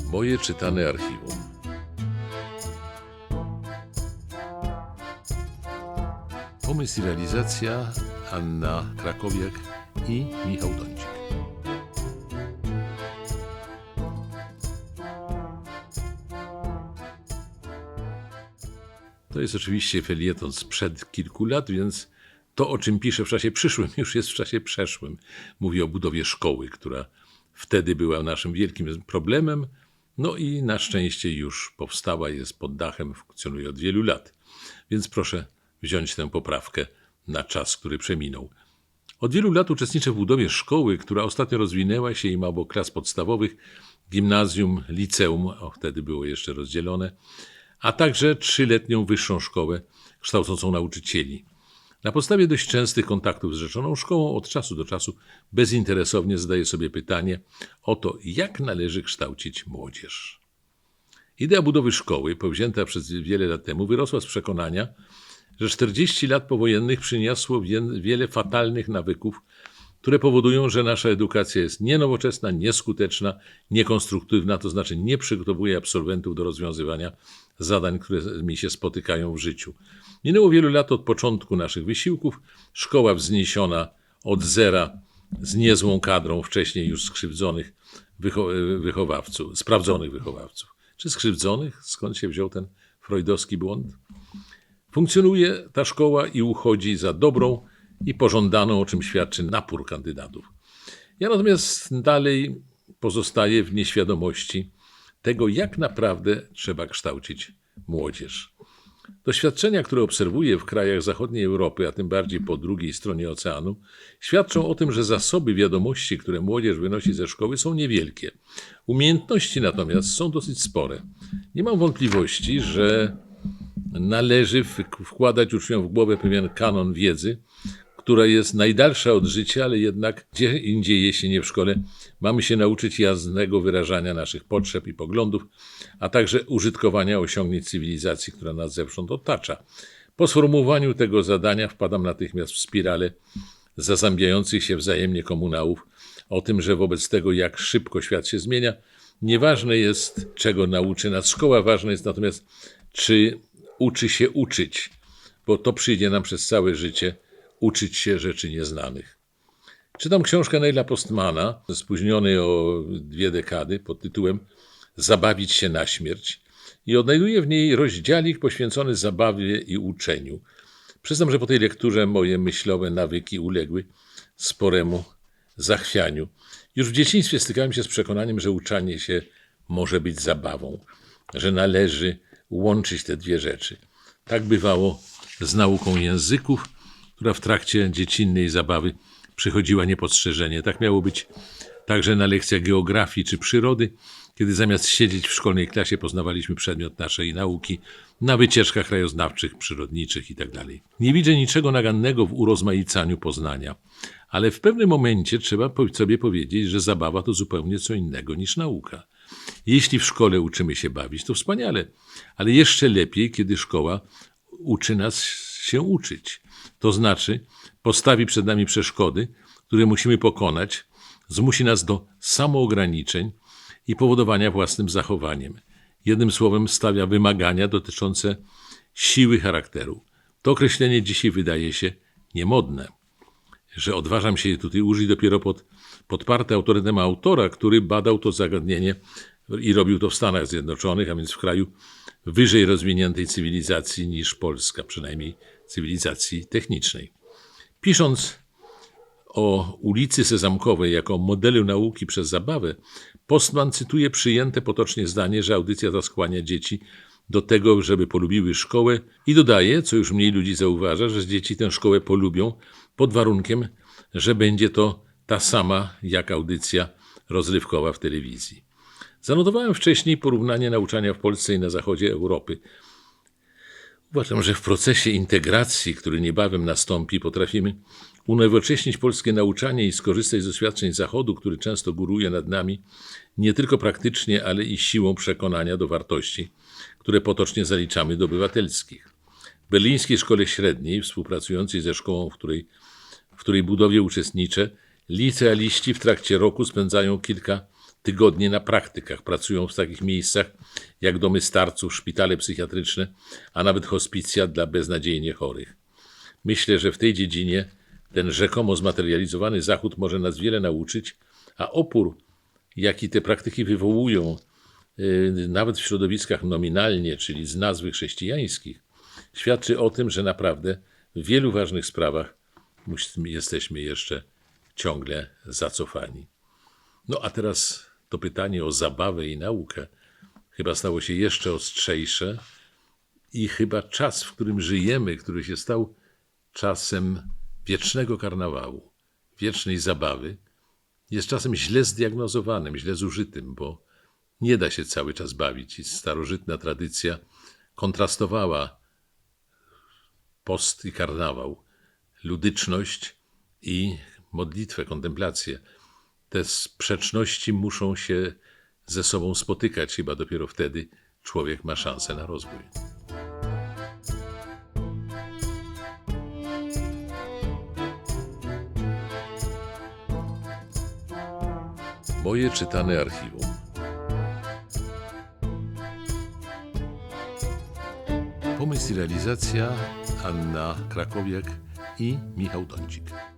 Moje czytane archiwum. Pomysł i realizacja Anna Krakowiak i Michał Dądzik. To jest oczywiście felieton sprzed kilku lat, więc to, o czym piszę w czasie przyszłym, już jest w czasie przeszłym. Mówię o budowie szkoły, która wtedy była naszym wielkim problemem, no i na szczęście już powstała, jest pod dachem, funkcjonuje od wielu lat. Więc proszę wziąć tę poprawkę na czas, który przeminął. Od wielu lat uczestniczę w budowie szkoły, która ostatnio rozwinęła się i ma obok klas podstawowych gimnazjum, liceum, o wtedy było jeszcze rozdzielone, a także trzyletnią wyższą szkołę kształcącą nauczycieli. Na podstawie dość częstych kontaktów z rzeczoną szkołą od czasu do czasu bezinteresownie zadaję sobie pytanie o to, jak należy kształcić młodzież. Idea budowy szkoły, powzięta przez wiele lat temu, wyrosła z przekonania, że 40 lat powojennych przyniosło wie- wiele fatalnych nawyków, które powodują, że nasza edukacja jest nienowoczesna, nieskuteczna, niekonstruktywna, to znaczy nie przygotowuje absolwentów do rozwiązywania zadań, które mi się spotykają w życiu. Minęło wielu lat od początku naszych wysiłków. Szkoła wzniesiona od zera z niezłą kadrą wcześniej już skrzywdzonych wycho- wychowawców, sprawdzonych wychowawców. Czy skrzywdzonych? Skąd się wziął ten freudowski błąd? Funkcjonuje ta szkoła i uchodzi za dobrą i pożądaną, o czym świadczy napór kandydatów. Ja natomiast dalej pozostaję w nieświadomości tego, jak naprawdę trzeba kształcić młodzież. Doświadczenia, które obserwuję w krajach zachodniej Europy, a tym bardziej po drugiej stronie oceanu, świadczą o tym, że zasoby wiadomości, które młodzież wynosi ze szkoły, są niewielkie. Umiejętności natomiast są dosyć spore. Nie mam wątpliwości, że należy wkładać uczniom w głowę pewien kanon wiedzy, która jest najdalsza od życia, ale jednak gdzie indziej, jeśli nie w szkole, mamy się nauczyć jasnego wyrażania naszych potrzeb i poglądów, a także użytkowania osiągnięć cywilizacji, która nas zewsząd otacza. Po sformułowaniu tego zadania wpadam natychmiast w spiralę zazębiających się wzajemnie komunałów o tym, że wobec tego, jak szybko świat się zmienia, nieważne jest, czego nauczy nas szkoła, ważne jest natomiast, czy uczy się uczyć, bo to przyjdzie nam przez całe życie uczyć się rzeczy nieznanych. Czytam książkę Neila Postmana, spóźnionej o dwie dekady, pod tytułem Zabawić się na śmierć i odnajduję w niej rozdziałik poświęcony zabawie i uczeniu. Przyznam, że po tej lekturze moje myślowe nawyki uległy sporemu zachwianiu. Już w dzieciństwie stykałem się z przekonaniem, że uczenie się może być zabawą, że należy łączyć te dwie rzeczy. Tak bywało z nauką języków, która w trakcie dziecinnej zabawy przychodziła niepostrzeżenie. Tak miało być także na lekcjach geografii czy przyrody, kiedy zamiast siedzieć w szkolnej klasie poznawaliśmy przedmiot naszej nauki na wycieczkach krajoznawczych, przyrodniczych itd. Nie widzę niczego nagannego w urozmaicaniu poznania, ale w pewnym momencie trzeba sobie powiedzieć, że zabawa to zupełnie co innego niż nauka. Jeśli w szkole uczymy się bawić, to wspaniale, ale jeszcze lepiej, kiedy szkoła uczy nas się uczyć. To znaczy, postawi przed nami przeszkody, które musimy pokonać, zmusi nas do samoograniczeń i powodowania własnym zachowaniem. Jednym słowem, stawia wymagania dotyczące siły charakteru. To określenie dzisiaj wydaje się niemodne że odważam się je tutaj użyć dopiero pod, podparte autorytetem autora, który badał to zagadnienie i robił to w Stanach Zjednoczonych, a więc w kraju wyżej rozwiniętej cywilizacji niż Polska, przynajmniej cywilizacji technicznej. Pisząc o ulicy Sezamkowej jako modelu nauki przez zabawę, Postman cytuje przyjęte potocznie zdanie, że audycja ta skłania dzieci do tego, żeby polubiły szkołę i dodaje, co już mniej ludzi zauważa, że dzieci tę szkołę polubią pod warunkiem, że będzie to ta sama jak audycja rozrywkowa w telewizji. Zanotowałem wcześniej porównanie nauczania w Polsce i na zachodzie Europy. Uważam, że w procesie integracji, który niebawem nastąpi, potrafimy unowocześnić polskie nauczanie i skorzystać z doświadczeń Zachodu, który często góruje nad nami, nie tylko praktycznie, ale i siłą przekonania do wartości, które potocznie zaliczamy do obywatelskich. W berlińskiej szkole średniej, współpracującej ze szkołą, w której, w której budowie uczestniczę, licealiści w trakcie roku spędzają kilka tygodnie na praktykach. Pracują w takich miejscach jak domy starców, szpitale psychiatryczne, a nawet hospicja dla beznadziejnie chorych. Myślę, że w tej dziedzinie ten rzekomo zmaterializowany Zachód może nas wiele nauczyć, a opór, jaki te praktyki wywołują, yy, nawet w środowiskach nominalnie, czyli z nazwy chrześcijańskich, świadczy o tym, że naprawdę w wielu ważnych sprawach jesteśmy jeszcze ciągle zacofani. No a teraz to pytanie o zabawę i naukę chyba stało się jeszcze ostrzejsze i chyba czas, w którym żyjemy, który się stał czasem wiecznego karnawału, wiecznej zabawy, jest czasem źle zdiagnozowanym, źle zużytym, bo nie da się cały czas bawić. I starożytna tradycja kontrastowała post i karnawał, ludyczność i modlitwę, kontemplację. Te sprzeczności muszą się ze sobą spotykać, chyba dopiero wtedy człowiek ma szansę na rozwój. Moje czytane archiwum. Pomysł i realizacja Anna Krakowiak i Michał Dądzik.